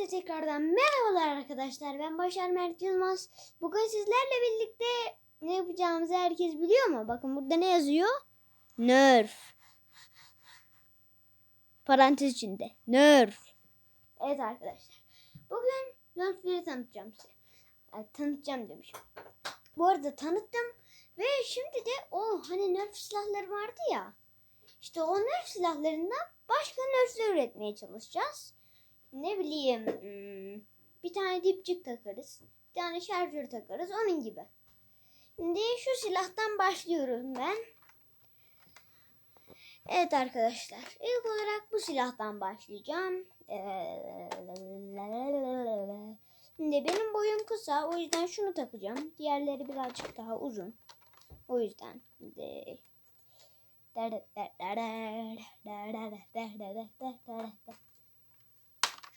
Hepinize tekrardan merhabalar arkadaşlar. Ben Başar Mert Yılmaz. Bugün sizlerle birlikte ne yapacağımızı herkes biliyor mu? Bakın burada ne yazıyor? Nerf. Parantez içinde. Nerf. Evet arkadaşlar. Bugün Nerf'leri tanıtacağım size. Yani tanıtacağım demişim. Bu arada tanıttım. Ve şimdi de o hani Nerf silahları vardı ya. İşte o Nerf silahlarından başka Nerf'ler üretmeye çalışacağız ne bileyim hmm, bir tane dipçik takarız. Bir tane şarjör takarız onun gibi. Şimdi şu silahtan başlıyorum ben. Evet arkadaşlar ilk olarak bu silahtan başlayacağım. Şimdi benim boyum kısa o yüzden şunu takacağım. Diğerleri birazcık daha uzun. O yüzden de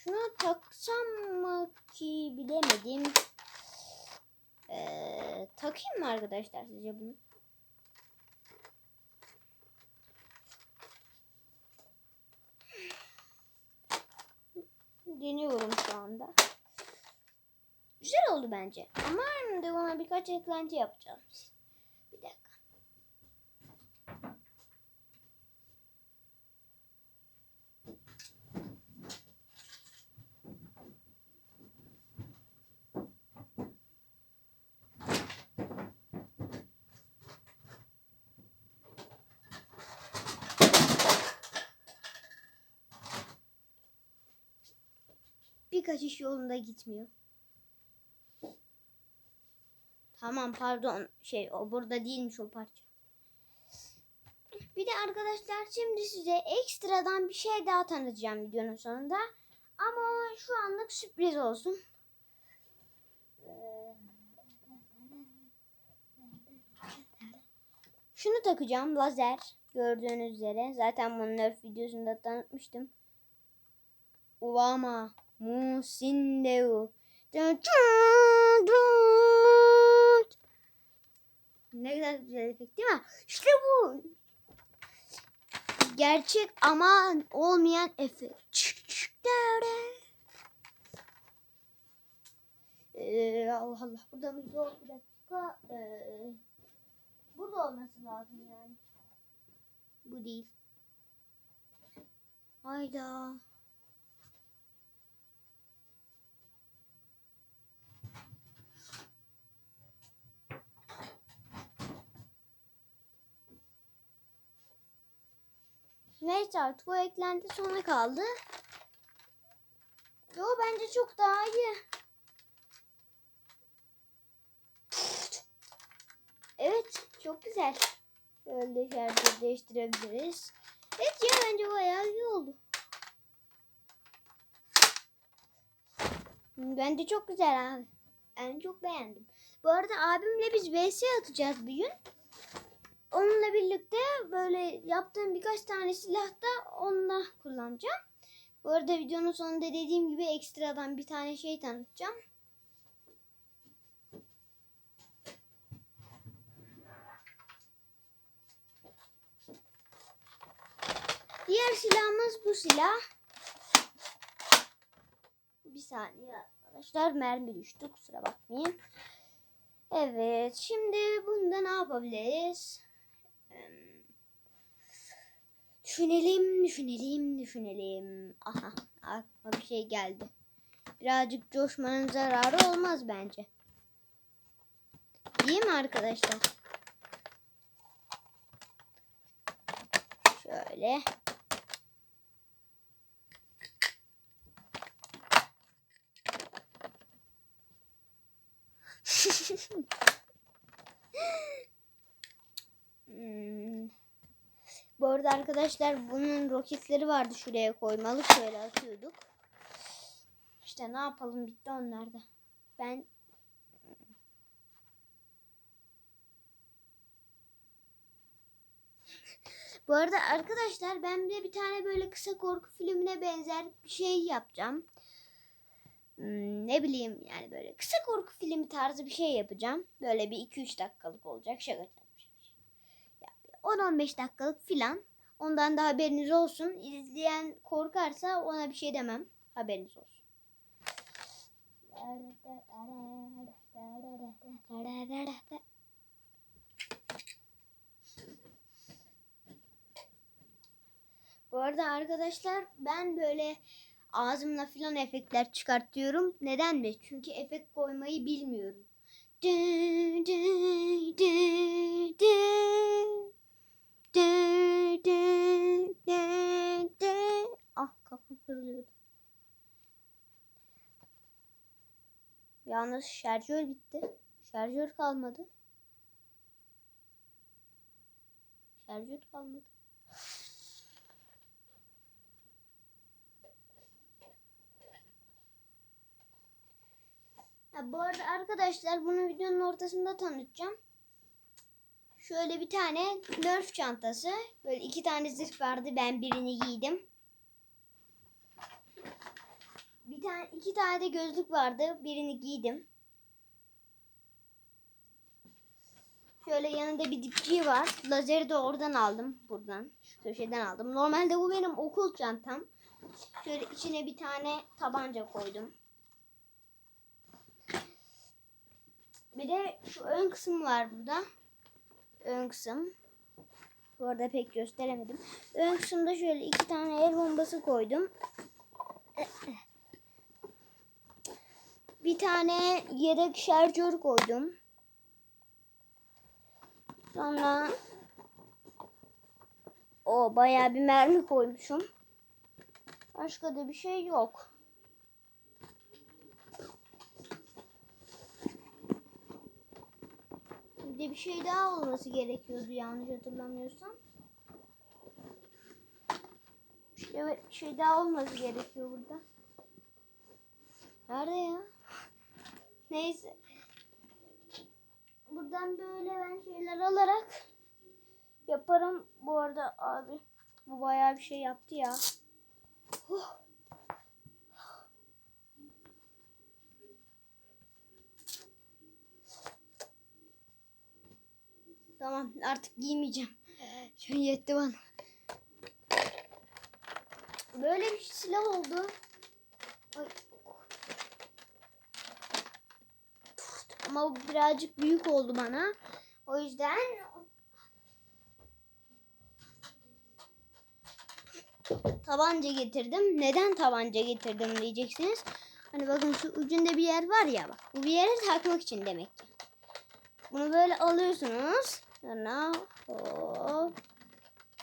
şunu taksam mı ki bilemedim. Ee, takayım mı arkadaşlar sizce bunu? Deniyorum şu anda. Güzel oldu bence. Ama de ona birkaç eklenti yapacağım. Bir dakika. Birkaç iş yolunda gitmiyor. Tamam pardon şey o burada değilmiş o parça. Bir de arkadaşlar şimdi size ekstradan bir şey daha tanıtacağım videonun sonunda. Ama şu anlık sürpriz olsun. Şunu takacağım lazer gördüğünüz üzere. Zaten bunu Nerf videosunda tanıtmıştım. Ulama Musindeu. Ne güzel güzel efekt değil mi? İşte bu. Gerçek ama olmayan efekt. Ee, Allah Allah. Burada mı? Yok bir dakika. Ee, burada olması lazım yani. Bu değil. Hayda. Neyse artık o eklenti sona kaldı. Yo bence çok daha iyi. Evet çok güzel. Şöyle şarjı değiştirebiliriz. Evet ya bence bayağı iyi oldu. Bence çok güzel abi. Ben çok beğendim. Bu arada abimle biz VS atacağız bir gün. Onunla birlikte böyle yaptığım birkaç tane silah da onunla kullanacağım. Bu arada videonun sonunda dediğim gibi ekstradan bir tane şey tanıtacağım. Diğer silahımız bu silah. Bir saniye arkadaşlar mermi düştü kusura bakmayın. Evet şimdi bunda ne yapabiliriz? Düşünelim, düşünelim, düşünelim. Aha, aklıma bir şey geldi. Birazcık coşmanın zararı olmaz bence. Değil mi arkadaşlar? Şöyle. hmm. Bu arada arkadaşlar bunun roketleri vardı şuraya koymalı. Şöyle atıyorduk. İşte ne yapalım bitti onlar da. Ben Bu arada arkadaşlar ben de bir tane böyle kısa korku filmine benzer bir şey yapacağım. Hmm, ne bileyim yani böyle kısa korku filmi tarzı bir şey yapacağım. Böyle bir 2-3 dakikalık olacak. Şaka yapacağım. 10-15 dakikalık filan. Ondan da haberiniz olsun. İzleyen korkarsa ona bir şey demem. Haberiniz olsun. Bu arada arkadaşlar ben böyle ağzımla filan efektler çıkartıyorum. Neden mi? Çünkü efekt koymayı bilmiyorum. Dü, dü, dü, dü. Dü, dü, dü, dü. Ah kafam kırılıyordu. Yalnız şarjör bitti. Şarjör kalmadı. Şarjör kalmadı. Ha, bu arada arkadaşlar bunu videonun ortasında tanıtacağım. Şöyle bir tane Nerf çantası. Böyle iki tane zırh vardı. Ben birini giydim. Bir tane iki tane de gözlük vardı. Birini giydim. Şöyle yanında bir dipçiği var. Lazeri de oradan aldım. Buradan. Şu köşeden aldım. Normalde bu benim okul çantam. Şöyle içine bir tane tabanca koydum. Bir de şu ön kısım var burada. Ön kısım. Bu arada pek gösteremedim. Ön kısımda şöyle iki tane el bombası koydum. Bir tane yedek şarjör koydum. Sonra o bayağı bir mermi koymuşum. Başka da bir şey yok. Bir de bir şey daha olması gerekiyordu yanlış hatırlamıyorsam. Evet bir şey daha olması gerekiyor burada. Nerede ya? Neyse. Buradan böyle ben şeyler alarak yaparım. Bu arada abi bu bayağı bir şey yaptı ya. Huh. Tamam artık giymeyeceğim. Şu yetti bana. Böyle bir silah oldu. Ay. Ama bu birazcık büyük oldu bana. O yüzden tabanca getirdim. Neden tabanca getirdim diyeceksiniz. Hani bakın şu ucunda bir yer var ya bak. Bu bir yere takmak için demek ki. Bunu böyle alıyorsunuz. Sonra hop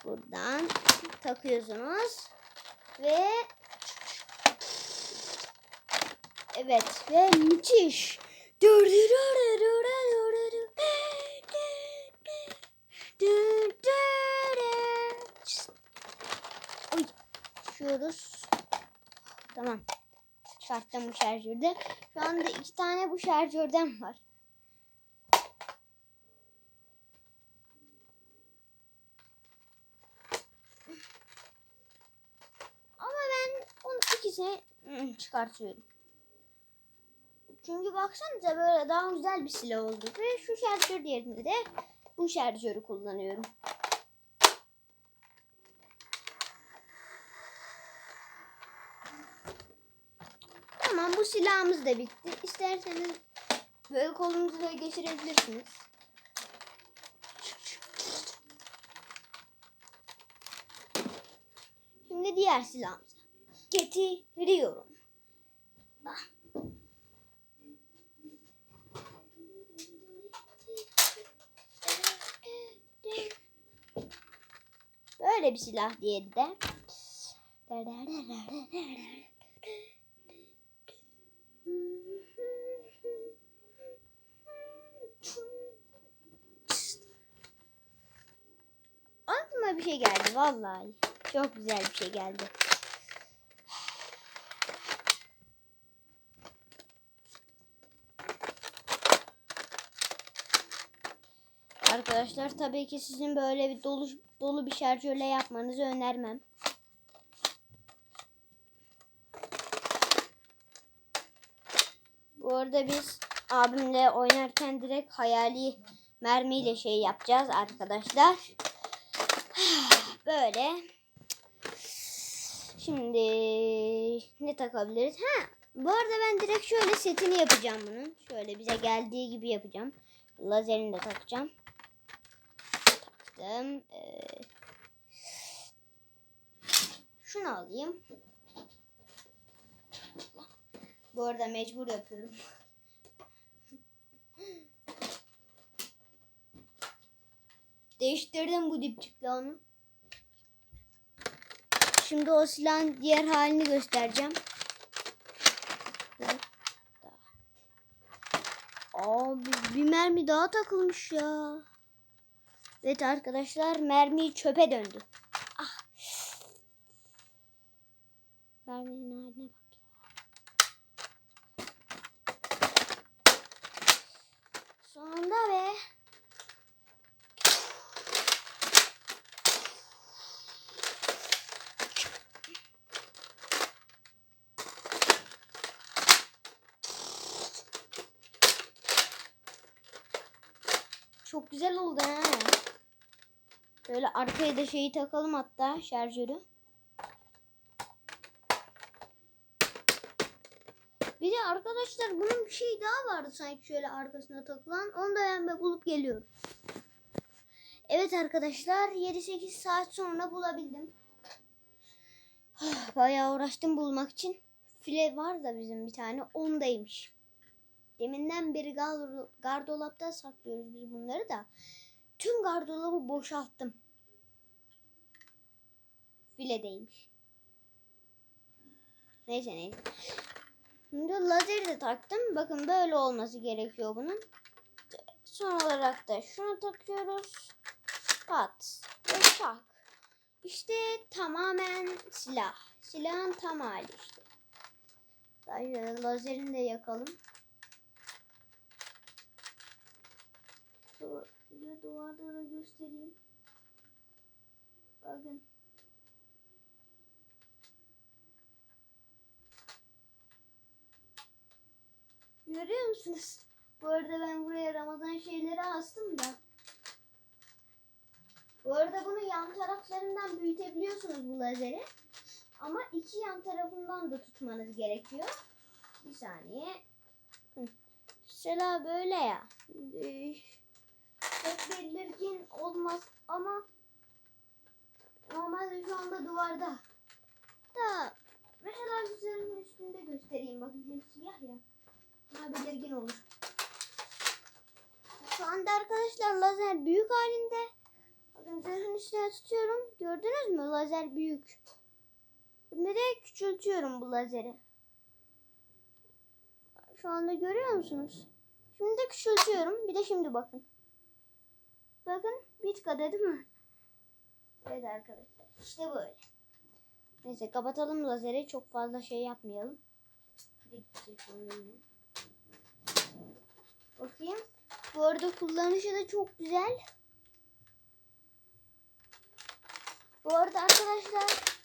buradan takıyorsunuz. Ve evet ve müthiş. Oy, düşüyoruz. Tamam. Çıkarttım bu şarjörde. Şu anda iki tane bu şarjörden var. Ama ben hmm, çıkartıyorum. Çünkü baksanıza böyle daha güzel bir silah oldu. Ve şu şarjör yerinde de bu şarjörü kullanıyorum. Tamam bu silahımız da bitti. İsterseniz böyle kolunuzu da geçirebilirsiniz. Şimdi diğer silahımıza getiriyorum. Ah. Böyle bir silah diğeri de. Aklıma bir şey geldi vallahi. Çok güzel bir şey geldi. Arkadaşlar tabii ki sizin böyle bir dolu dolu bir şarjörle yapmanızı önermem. Bu arada biz abimle oynarken direkt hayali mermiyle şey yapacağız arkadaşlar. Böyle. Şimdi ne takabiliriz? Ha, Bu arada ben direkt şöyle setini yapacağım bunun. Şöyle bize geldiği gibi yapacağım. Lazerini de takacağım. Taktım. Ee, şunu alayım. Bu arada mecbur yapıyorum. Değiştirdim bu dipçikle onu. Şimdi o silahın diğer halini göstereceğim. Abi bir mermi daha takılmış ya. Evet arkadaşlar mermi çöpe döndü. Ah. Merminin haline bak. Sonunda be. Çok güzel oldu ha. Böyle arkaya da şeyi takalım hatta şarjörü. Bir de arkadaşlar bunun bir şey daha vardı sanki şöyle arkasına takılan. Onu da ben bulup geliyorum. Evet arkadaşlar 7-8 saat sonra bulabildim. Bayağı uğraştım bulmak için. File var da bizim bir tane ondaymış. Deminden beri gar- gardolapta saklıyoruz biz bunları da. Tüm gardolabı boşalttım. Filedeymiş. Neyse neyse. Şimdi lazeri de taktım. Bakın böyle olması gerekiyor bunun. Son olarak da şunu takıyoruz. Pat ve. İşte tamamen silah. Silahın tam hali işte. Daha lazerini de yakalım. Şöyle duvarda da göstereyim. Bakın. Görüyor musunuz? Bu arada ben buraya Ramazan şeyleri astım da. Bu arada bunu yan taraflarından büyütebiliyorsunuz bu lazeri. Ama iki yan tarafından da tutmanız gerekiyor. Bir saniye. Hı. Mesela böyle ya. Ee, Çok belirgin olmaz ama normalde şu anda duvarda. Da mesela üzerinin üstünde göstereyim. Bakın hem siyah ya. Daha belirgin olur. Şu anda arkadaşlar lazer büyük halinde. Bakın zırhın üstüne tutuyorum. Gördünüz mü? Lazer büyük. De küçültüyorum bu lazeri. Şu anda görüyor musunuz? Şimdi de küçültüyorum. Bir de şimdi bakın. Bakın bit kadar değil mi? Evet arkadaşlar. İşte böyle. Neyse kapatalım lazeri. Çok fazla şey yapmayalım. Bir yine. Bakayım. Bu arada kullanışı da çok güzel. Bu arada arkadaşlar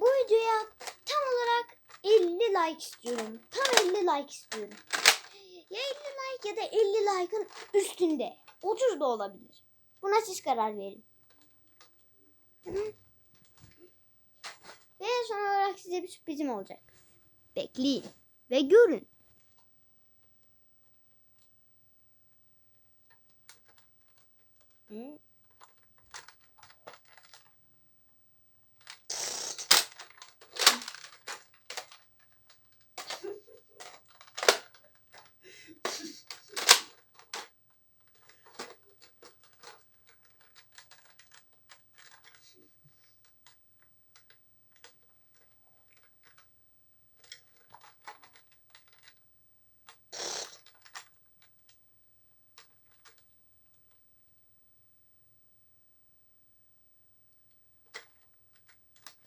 bu videoya tam olarak 50 like istiyorum. Tam 50 like istiyorum. Ya 50 like ya da 50 like'ın üstünde. 30 da olabilir. Buna siz karar verin. Ve son olarak size bir sürprizim olacak. Bekleyin ve görün. Hı?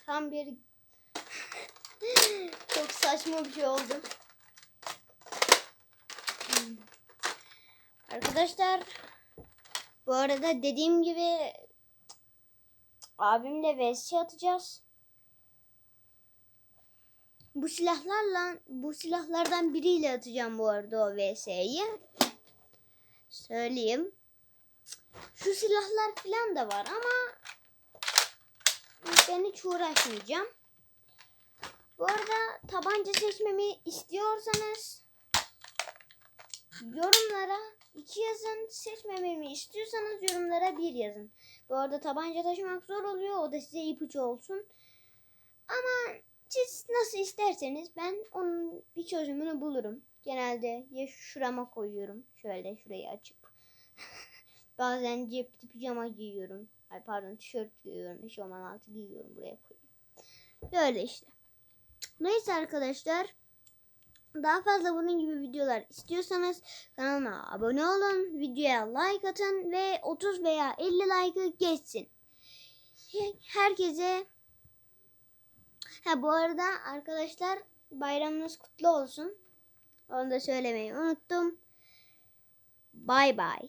Tam bir çok saçma bir şey oldu. Arkadaşlar bu arada dediğim gibi abimle vs atacağız. Bu silahlarla bu silahlardan biriyle atacağım bu arada o vs'yi. Söyleyeyim. Şu silahlar falan da var ama ben hiç uğraşmayacağım. Bu arada tabanca seçmemi istiyorsanız yorumlara iki yazın. Seçmememi istiyorsanız yorumlara bir yazın. Bu arada tabanca taşımak zor oluyor. O da size ipucu olsun. Ama siz nasıl isterseniz ben onun bir çözümünü bulurum. Genelde ya şurama koyuyorum. Şöyle şurayı açıp. Bazen cepli pijama giyiyorum. Ay pardon tişört giyiyorum. Eşofman altı giyiyorum. Buraya koyuyorum. Böyle işte. Neyse arkadaşlar. Daha fazla bunun gibi videolar istiyorsanız kanalıma abone olun. Videoya like atın ve 30 veya 50 like'ı geçsin. Herkese Ha bu arada arkadaşlar bayramınız kutlu olsun. Onu da söylemeyi unuttum. Bay bay.